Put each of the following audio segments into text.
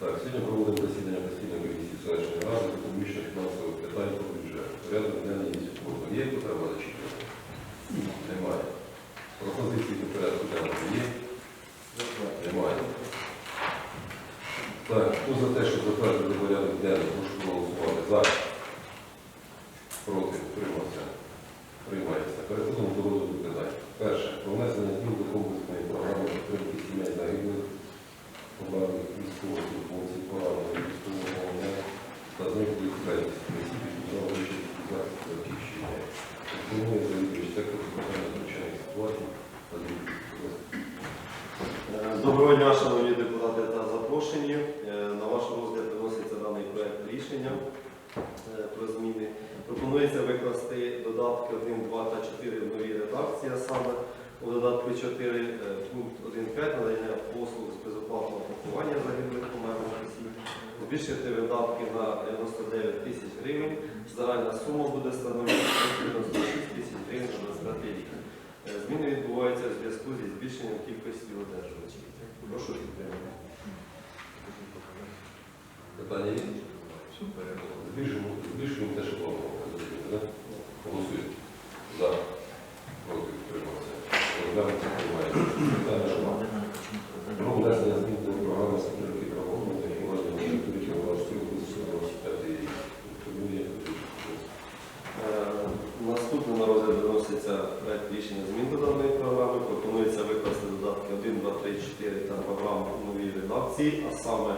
Так, сьогодні проводимо засідання постійної комісії селищної ради з фінансових питань про бюджет. Порядок денний є сьогодні. Є потреба зачитувати? Немає. Пропозиції до порядку денному є? Немає. Так, хто за те, щоб затвердити порядок денний, прошу проголосувати. За. Проти. Утримався. Приймається. Переходимо до розгляду питань. Перше. Про внесення змін до комплексної програми підтримки сімей загиблих побарних військовослужбовців поранених військового вогня та зниклих безвісти осіб, які брали участь у захисті батьківщини. Пропонує завідувач сектору питання надзвичайних ситуацій та Е, Доброго дня, шановні депутати та запрошені. Е, На ваш розгляд виноситься даний проект рішення е, про зміни. Пропонується викласти додатки 1, 2 та 4 в новій редакції, а саме у додатку 4 е, пункт 1.5 надання послуг з безоплатного пакування загиблих померлих осіб. Збільшити видатки на 99 тисяч гривень. Загальна сума буде становити 96 тисяч гривень на 25 рік. Зміни відбуваються в зв'язку зі збільшенням кількості одержувачів. Прошу підтримати. Питання є? Збільшуємо, те, що планували. Голосуємо. За. Проти. Тримався. Питання немає. Про внесення змін до програми підтримки правоохоронної та фінансової території Кіровоградської області на 25 рік. Тому є Е, Наступне на розгляд виноситься проект рішення змін до даної програми. Пропонується викласти додатки 1, 2, 3, 4 та програму у новій редакції, а саме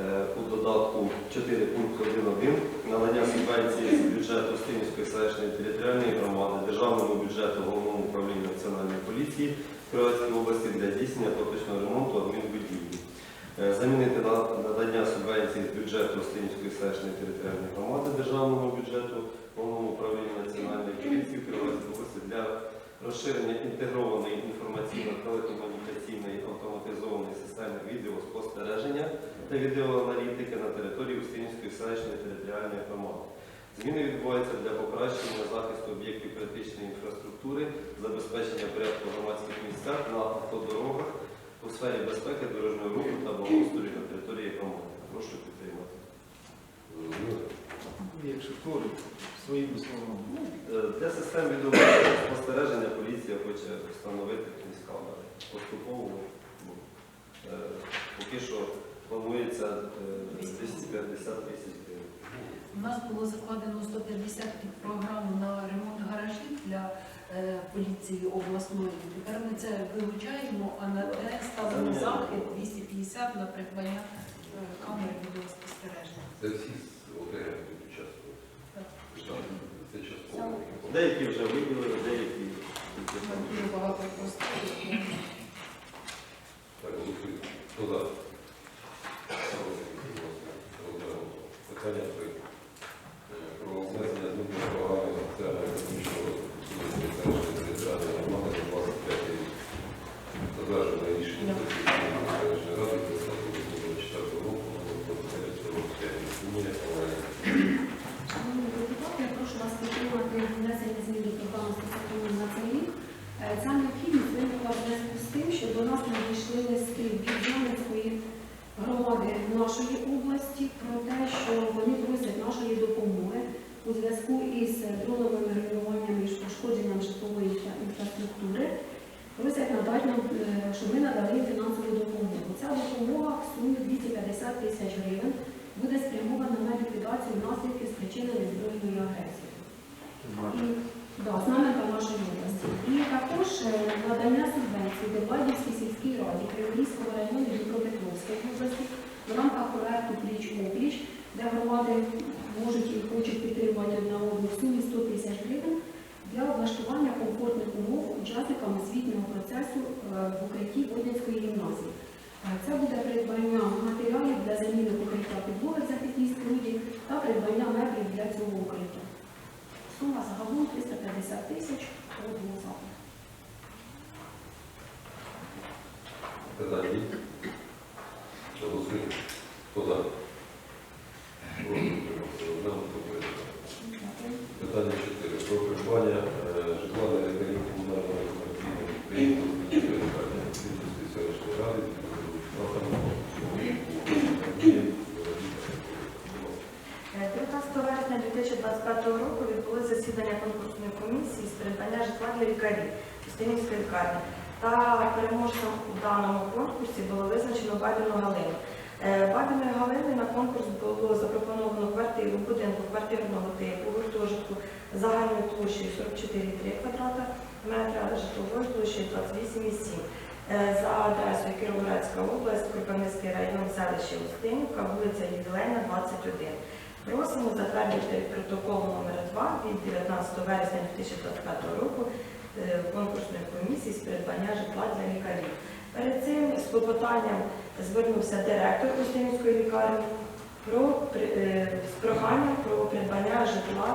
е, у додатку 4 пункт 1.1 надання субвенції з бюджету Стинівської селищної територіальної громади, державному бюджету головному управлінню національної поліції Кривецької області для здійснення поточного ремонту адмінбудівлі. Е, Замінити на- надання субвенції з бюджету Стинівської селищної територіальної громади державного бюджету головному управлінню національної поліції Кривецької області для розширення інтегрованої інформаційно-телекомунікаційної автоматизованої системи відеоспостереження та відеоаналітики на території Устинівської селищної територіальної громади. Зміни відбуваються для покращення захисту об'єктів критичної інфраструктури, забезпечення порядку в громадських місцях на автодорогах у сфері безпеки дорожнього руху та благоустрою на території громади. Прошу підтримати. Якщо коротко, своїми словами. Е, Для систем відеоспостереження поліція хоче встановити якісь камери. Поступово ну, е, поки що планується е, 250 тисяч. У нас було закладено 150 під програму на ремонт гаражів для е, поліції обласної. Тепер ми це вилучаємо, а на те ставимо захід 250 на придбання е, камер відеоспостереження. Це всі з ОТГ будуть участвувати. Так. Це частково. Деякі вже виділили, деякі тільки там. дуже багато просто. Так, голосуємо. Хто за? Питання Про внесення змін до програми соціально-економічного розвитку Сумської селищної територіальної громади на 25 рік. Затверджене рішення Сесії селищної ради 24 року номер 45 Тому є проведення. Шановні депутати, я прошу вас підтримати внесення змін до програми статуту на цей рік. Е, Ця необхідність виникла в зв'язку з тим, що до нас надійшли листи від Зеленської громади нашої області про те, що вони просять нашої допомоги у зв'язку із дроновими руйнуваннями і пошкодженням житлової інфра- інфраструктури. Просять надати нам, е, щоб ми надали їм фінансову допомогу. Ця допомога в сумі 250 тисяч гривень буде спрямована на ліквідацію наслідків спричинених збройною агресією. І да, з нами нашої області. І також е, надання субвенції Дебальдівській сільській раді Криворізького району Дніпропетровської області в рамках проекту Пліч опліч, де громади можуть і хочуть підтримувати одна одну в сумі 100 тисяч гривень для облаштування комфортних умов учасникам освітнього процесу е, в укритті Водянської гімназії. Це буде придбання матеріалів для заміни покриття підлоги за захисній споруді та придбання меблів для цього укриття. Сума загалом 350 тисяч по двох закладах. Питання є? Голосуємо. Хто за? Проти утримався. Розглянути порядок. Питання 4. Про придбання е, житла для лікарів комунального комерційного підприємства Збільшення лікарні Київської селищної ради. засідання конкурсної комісії з придбання житла для лікарів Устинівської лікарні. Та переможцем у даному конкурсі було визначено Бабіну Галину. Е, Бабіною Галини на конкурс було запропоновано квартиру будинку квартирного типу гуртожитку загальною площею 44,3 квадрата метра, житловою площею 28,7. Е, За адресою Кіровоградська область, Кропивницький район, селище Устинівка, вулиця Ювілейна, 21. Просимо затвердити протокол номер 2 від 19 вересня 2025 року конкурсної комісії з придбання житла для лікарів. Перед цим з клопотанням звернувся директор Устинівської лікарні про, е, з проханням про придбання житла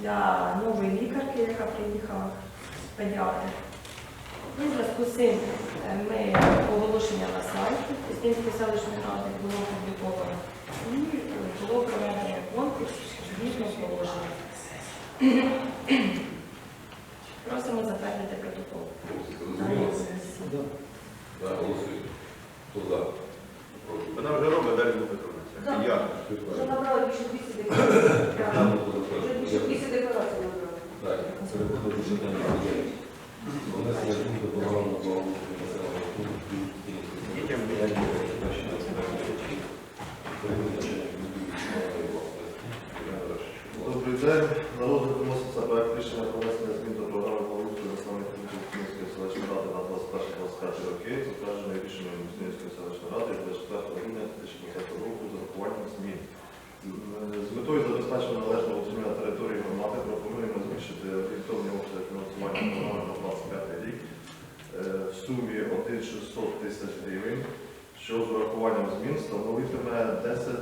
для нової лікарки, яка приїхала педіатр. В зв'язку з цим е, ми оголошення на сайті Устинської селищної ради було опубліковано і е, було проведено конкурс згідно положення. Просимо затвердити протокол. Зрозуміло? Да. Да, голосуємо. Хто за? Проти. Вона вже робить далі буде. Я. Вже набрали більше 200 декларацій. Вже більше 200 декларацій набрали. Так, це буде дуже дев'ять. Про внесення змін до програми благоустрою населеного пункту Дітям Добрий день. На розгляд виноситься проект рішення про внесення змін до програми благоустрою населених пунктів Київської селищної ради на 21-25 роки, затвердженої рішенням Київської селищної ради 24 грудня 2020 року з урахуванням змін. З метою забезпечення належного утримання території громади пропонуємо збільшити орієнтовні обсяги фінансування програми на 25 рік е, в сумі 1 600 тисяч гривень, що з урахуванням змін становитиме 10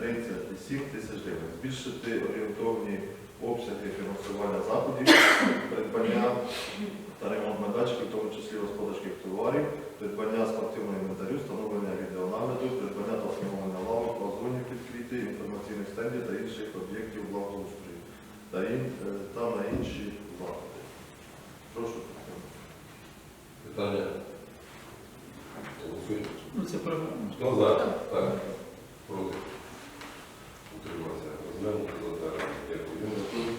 937 тисяч гривень. Збільшити орієнтовні обсяги фінансування заходів, придбання та ремонт майданчиків, в тому числі господарських товарів, придбання спортивного інвентарю, встановлення відеонагляду, придбання та встановлення лавок, вазонів підкріти, інформаційних стендів та інших об'єктів благоустрою та, ін- е, та на інші заходи. Прошу. Питання? Голосуємо. Ну, це програма. Хто за? Так. Проти. Утримався. Розглянути затвердження. Дякую.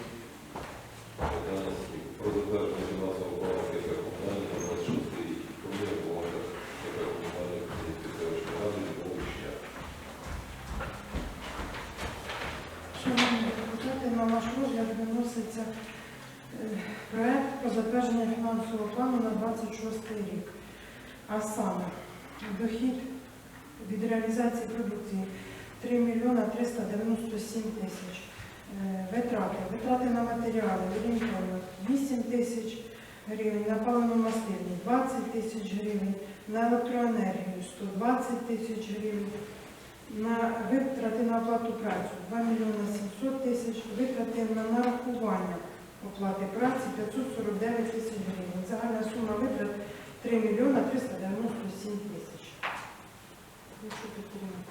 Про затвердження фінансового плану КП комунальні на 26 рік. Пропонує команда КП комунальні Київської селищної ради Львовища. Шановні депутати, на ваш розгляд виноситься е, про затвердження фінансового плану на 26 рік. А саме дохід від реалізації продукції 3 мільйона 397 тисяч. Е, Витрати. Витрати на матеріали орієнтовно 8 тисяч гривень, на паливно-мастильні 20 тисяч гривень, на електроенергію 120 тисяч гривень, на витрати на оплату праці 2 мільйони 700 тисяч, витрати на нарахування оплати праці 549 тисяч гривень. Загальна сума витрат 3 мільйони 397 тисяч. Прошу підтримати.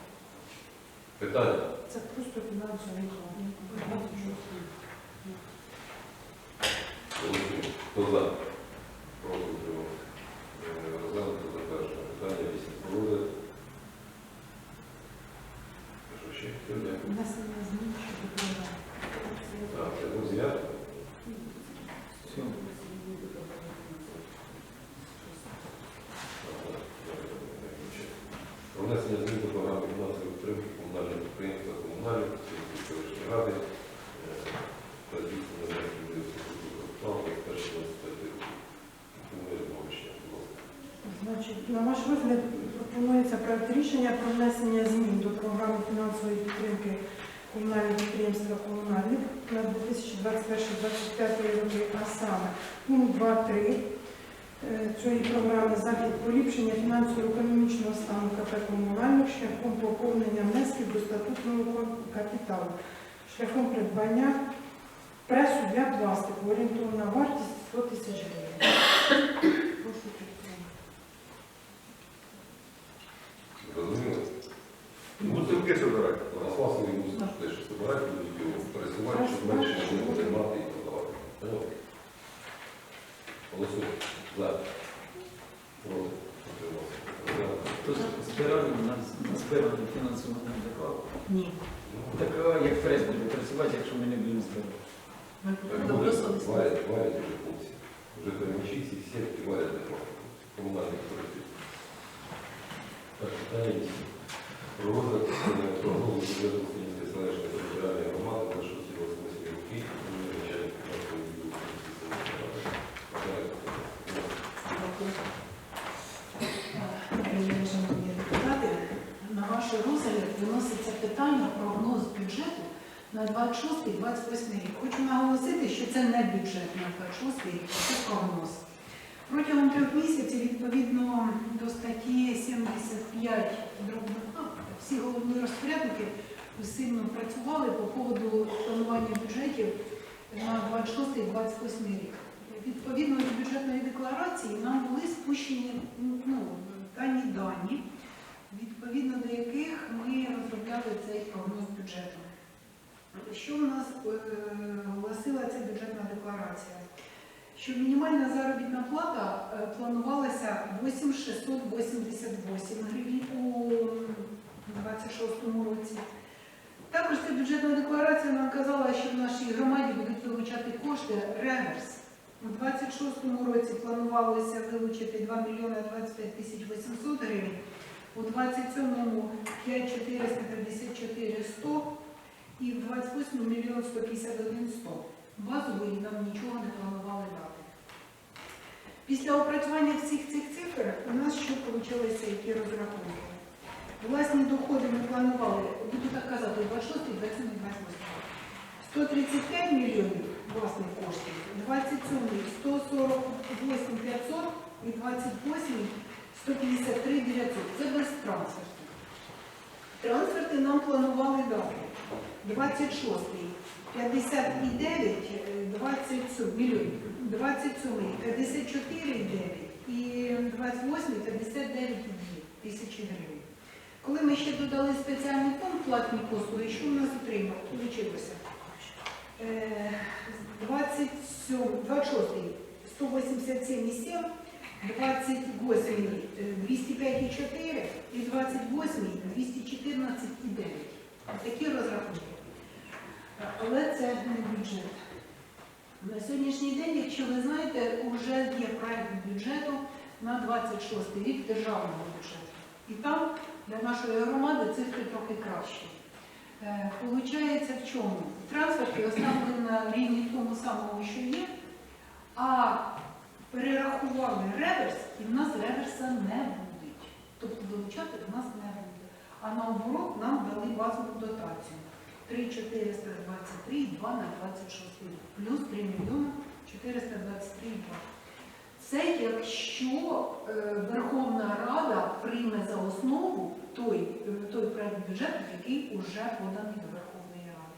Питання? Це просто фінансовий план. Голосуємо. Хто за? Проти утримався. Е, Розглянути затвердження. Питання 8. Про розгляд. Що ще? Сьогодні? Внесення змін щодо програми. Так, це був з'яв. Все. Про внесення змін до програми фінансової підтримки комунального підприємства комунальних селищної ради е, та здійснення внесення плану з першого статті. Пропонує Львовища. Будь ласка. Значить, на ваш розгляд пропонується проект рішення про внесення змін до програми фінансової підтримки комунальних підприємства комунальних на 2021-2025 роки, а саме пункт 2.3 е, цієї програми захід поліпшення фінансово-економічного стану КП комунальних шляхом поповнення внесків до статутного капіталу, шляхом придбання пресу для пластику, орієнтовна вартість 100 тисяч гривень. Прошу підтримати. Зрозуміло? Бутилки собирати. Наслав свої мусить теж збирати, будуть його пересувати, щоб менше не буде мати і продавати. Понятно? Голосуємо. За. Проти. Утримався. Розглянути. То збирали на, на збирання фінансування докладу. Ні. Ну, Так а як прес буде працювати, якщо ми не будемо збирати? Ми Так буде, добросовісно. варять, варять уже хлопці. Уже перемочі ці сітки варять для комунальних користів. Так, питання вісім. Про розгляд е, прогнозу бюджету Сінської селищної територіальної громади на 6 8 роки. Начальник фінансового відділу Сінської селищної ради. Дякую. Шановні депутати, на ваш розгляд виноситься питання прогноз бюджету на 26-28 рік. Хочу наголосити, що це не бюджет на 26 рік, це прогноз. Протягом трьох місяців, відповідно до статті 75 дробних всі головні розпорядники сильно працювали по поводу планування бюджетів на 26-28 рік. Відповідно до бюджетної декларації нам були спущені ну, дані дані, відповідно до яких ми розробляли цей прогноз бюджету. Що в нас е, оголосила ця бюджетна декларація? Що мінімальна заробітна плата е, планувалася 8688 гривень у 26 році. Також ця бюджетна декларація нам казала, що в нашій громаді будуть вилучати кошти реверс. У 26-му році планувалося вилучити 2 мільйони 25 тисяч 800 гривень, у 27-му 5 454 100 і в 28-му мільйон 151 100. Базової нам нічого не планували дати. Після опрацювання всіх цих цифр у нас що вийшло, які розрахунки? Власні доходи ми планували, буду так казати, 26, 27, 28. 135 мільйонів власних коштів, 27 148 500 і 28 153 900. Це без трансфертів. Трансферти нам планували дати. 26 59 27 мільйонів, 27 54,9 і 28 59,2 тисячі гривень. Коли ми ще додали спеціальний фонд платні послуги, що в нас отримав? Е, 27, 26 187,7, 28 е, 205,4 і 28 214,9. Такі розрахунки. Але це не бюджет. На сьогоднішній день, якщо ви знаєте, вже є проект бюджету на 26 рік державного бюджету. І там для нашої громади цифри трохи кращі. Е, Получається в чому? Трансферти оставили на рівні тому самому, що є, а перерахували реверс, і в нас реверса не буде. Тобто вилучати в нас не буде. А наоборот нам дали базову дотацію. 3 423 і 2 на 26 рік. Плюс 3 мільйони 423 і 2. Це якщо е, Верховна Рада прийме за основу той, е, той проект бюджету, який вже поданий до Верховної Ради.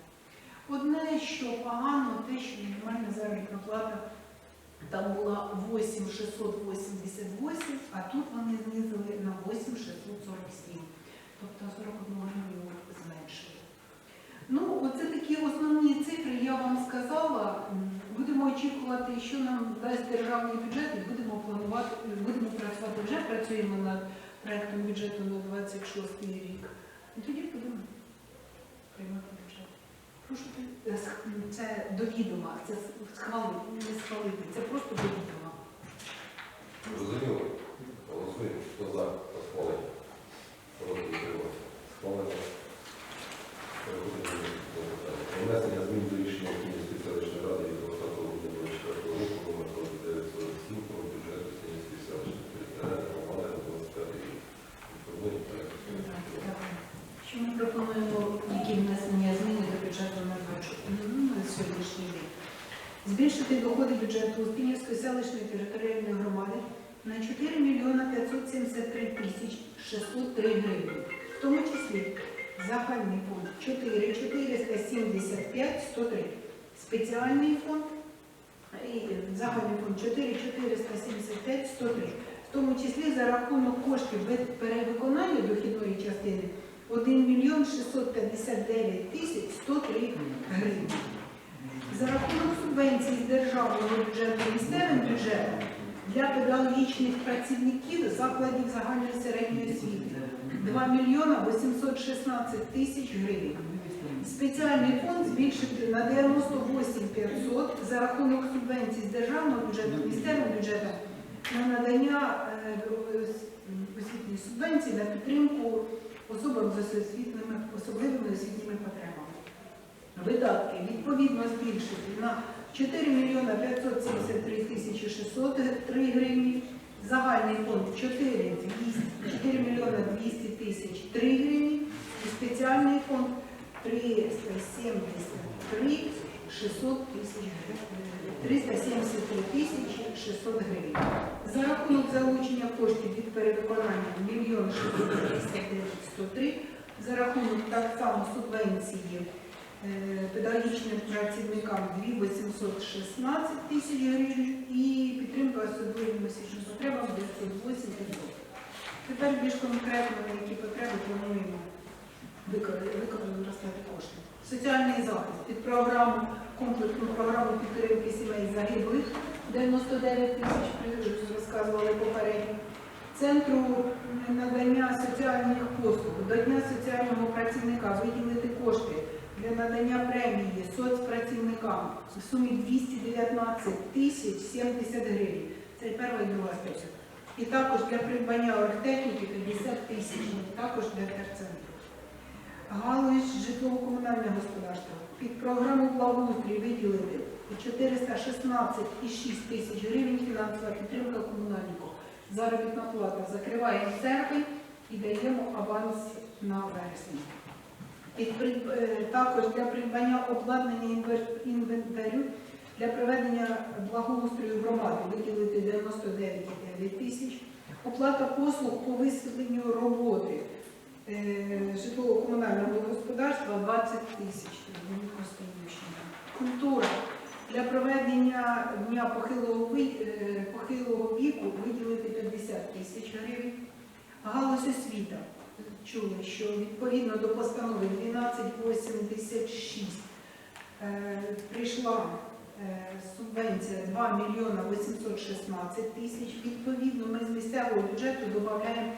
Одне, що погано, те, що мінімальна заробітна плата там була 8688, а тут вони знизили на 8647. Тобто 41 гривню зменшили. Ну, оце такі основні цифри, я вам сказала. М, Будемо очікувати, що нам дасть державний бюджет, і будемо планувати, будемо працювати вже, працюємо над проектом бюджету на 26 рік. І тоді будемо приймати бюджет. Прошу е, це до відома, це схвалити, не схвалити, це просто до відома. Зрозуміло? Голосуємо. Хто за по схваленню? Проти утримався. Схвалено. Переходимо до наступного питання. Про внесення змін до рішення Київської селищної ради від 20 грудня 24 року номер 2947 про бюджет Київської селищної територіальної громади на 25 рік. Відповідно, проект. Дякую. Що ми пропонуємо, які внесення зміни до бюджету на 26 ну, на сьогоднішній день? Збільшити доходи бюджету Успінівської селищної територіальної громади на 4 мільйона 573 тисяч 603 гривні. В тому числі загальний фонд 4 475 103. Спеціальний фонд і загальний фонд 4 475 103. В тому числі за рахунок коштів від перевиконання дохідної частини 1 мільйон 659 тисяч 103 гривні. За рахунок субвенцій з державного бюджету місцевим бюджетом для педагогічних працівників закладів загальної середньої освіти 2 мільйона 816 тисяч гривень. Спеціальний фонд збільшити на 98 500 за рахунок субвенцій з державного бюджету, місцевого бюджету на надання е, освітньої субвенції на підтримку особам з освітніми, особливими освітніми потребами. Видатки відповідно збільшити на 4 мільйона 573 тисячі 603 гривні, загальний фонд 4, 200, 4 мільйона 200 тисяч 3 гривні і спеціальний фонд 373 600 тисяч гривень. 373 тисячі 600 гривень. За рахунок залучення коштів від перевиконання 1 мільйон 659 103, за рахунок так само субвенції е, педагогічним працівникам 2 816 тисяч гривень і підтримка особливим освітнім потребам 908 500. Тепер більш конкретно, на які потреби плануємо викор- використати кошти. Соціальний захист під програму, комплексну програму підтримки сімей загиблих 99 тисяч, розказували попередньо. Центру надання соціальних послуг до Дня соціального працівника виділити кошти для надання премії соцпрацівникам в сумі 219 тисяч 70 гривень. Це перша і друга стаття. І також для придбання оргтехніки 50 тисяч, також для терцентру. Галузь житлово-комунального господарства під програму благоустрій виділити 416,6 тисяч гривень фінансова підтримка комунальнику. Заробітна плата закриваємо серпень і даємо аванс на вересень. Е, Також для придбання обладнання інвентарю для проведення благоустрою громади виділити 99,9 тисяч. Оплата послуг по висвітленню роботи е, житлово-комунального господарства 20 тисяч. Культура. Для проведення дня похилого, е, похилого віку виділити 50 тисяч гривень. Галузь освіта. Чули, що відповідно до постанови 1286 е, прийшла е, субвенція 2 мільйона 816 тисяч. Відповідно, ми з місцевого бюджету додаємо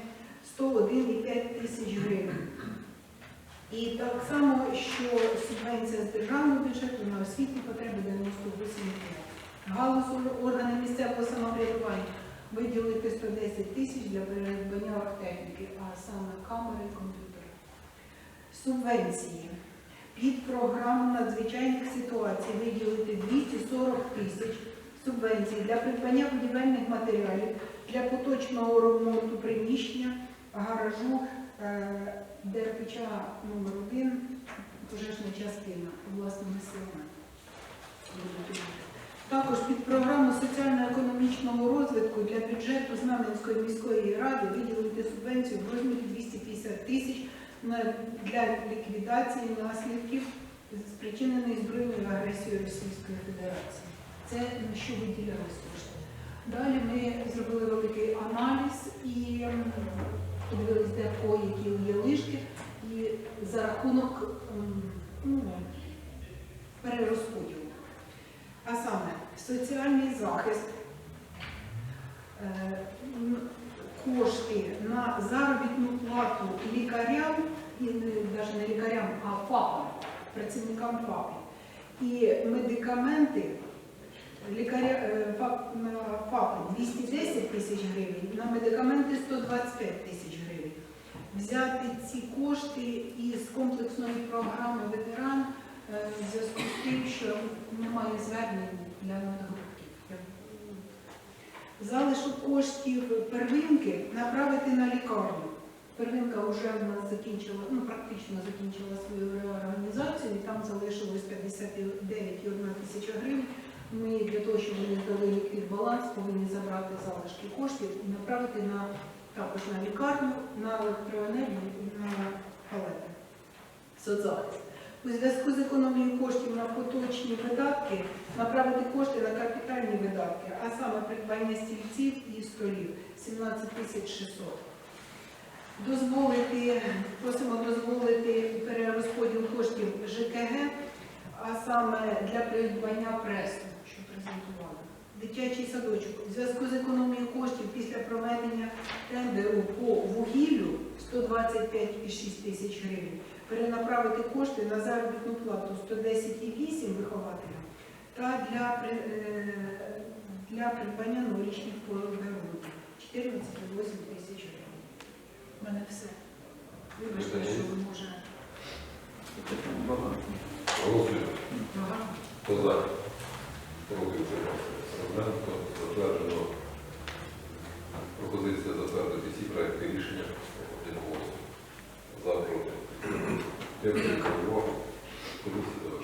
101,5 тисяч гривень. І так само, що субвенція з державного бюджету на освітні потреби 98,5. Галузь органи місцевого самоврядування виділити 110 тисяч для придбання техніки, а саме камери і комп'ютери. Субвенції. Під програму надзвичайних ситуацій виділити 240 тисяч субвенцій для придбання будівельних матеріалів для поточного ремонту приміщення, гаражу ДРПЧ номер 1 пожежна частина власними силами. Також під програму соціально-економічного розвитку для бюджету Знам'янської міської ради виділити субвенцію в розмірі 250 тисяч для ліквідації наслідків спричиненої збройною агресією Російської Федерації. Це на що виділялись кошти. Далі ми зробили великий аналіз і м, подивились, де які є лишки, і за рахунок ну, перерозподілу. А саме соціальний захист, е, кошти на заробітну плату лікарям, і навіть не лікарям, а ФАПам, працівникам ФАПів. І медикаменти лікаря е, ФАП, на ФАПи 210 тисяч гривень, на медикаменти 125 тисяч гривень. Взяти ці кошти із комплексної програми ветеран е, в зв'язку з тим, що немає звернень для надгрупків. Залишок коштів первинки направити на лікарню. Первинка вже в нас закінчила, ну практично закінчила свою реорганізацію, і там залишилось 59,1 тисяча гривень. Ми для того, щоб вони здали ліквід баланс, повинні забрати залишки коштів і направити на також на лікарню, на електроенергію і на палети. У зв'язку з економією коштів на поточні видатки направити кошти на капітальні видатки, а саме придбання стільців і столів 17 тисяч 600. Дозволити, просимо дозволити перерозподіл коштів ЖКГ, а саме для придбання пресу, що. Дитячий садочок. У зв'язку з економією коштів після проведення тендеру по вугіллю 125,6 тисяч гривень. Перенаправити кошти на заробітну плату 110,8 вихователям та для, при- е, для придбання новорічних пологів 14,8 тисяч гривень. У мене все. Вибачте, що ви може. Багато. Хто за? Утримався. Розглянуто, затверджено пропозиція затвердити всі проекти рішення одноголосно. За проти. Дякую за увагу. Комісія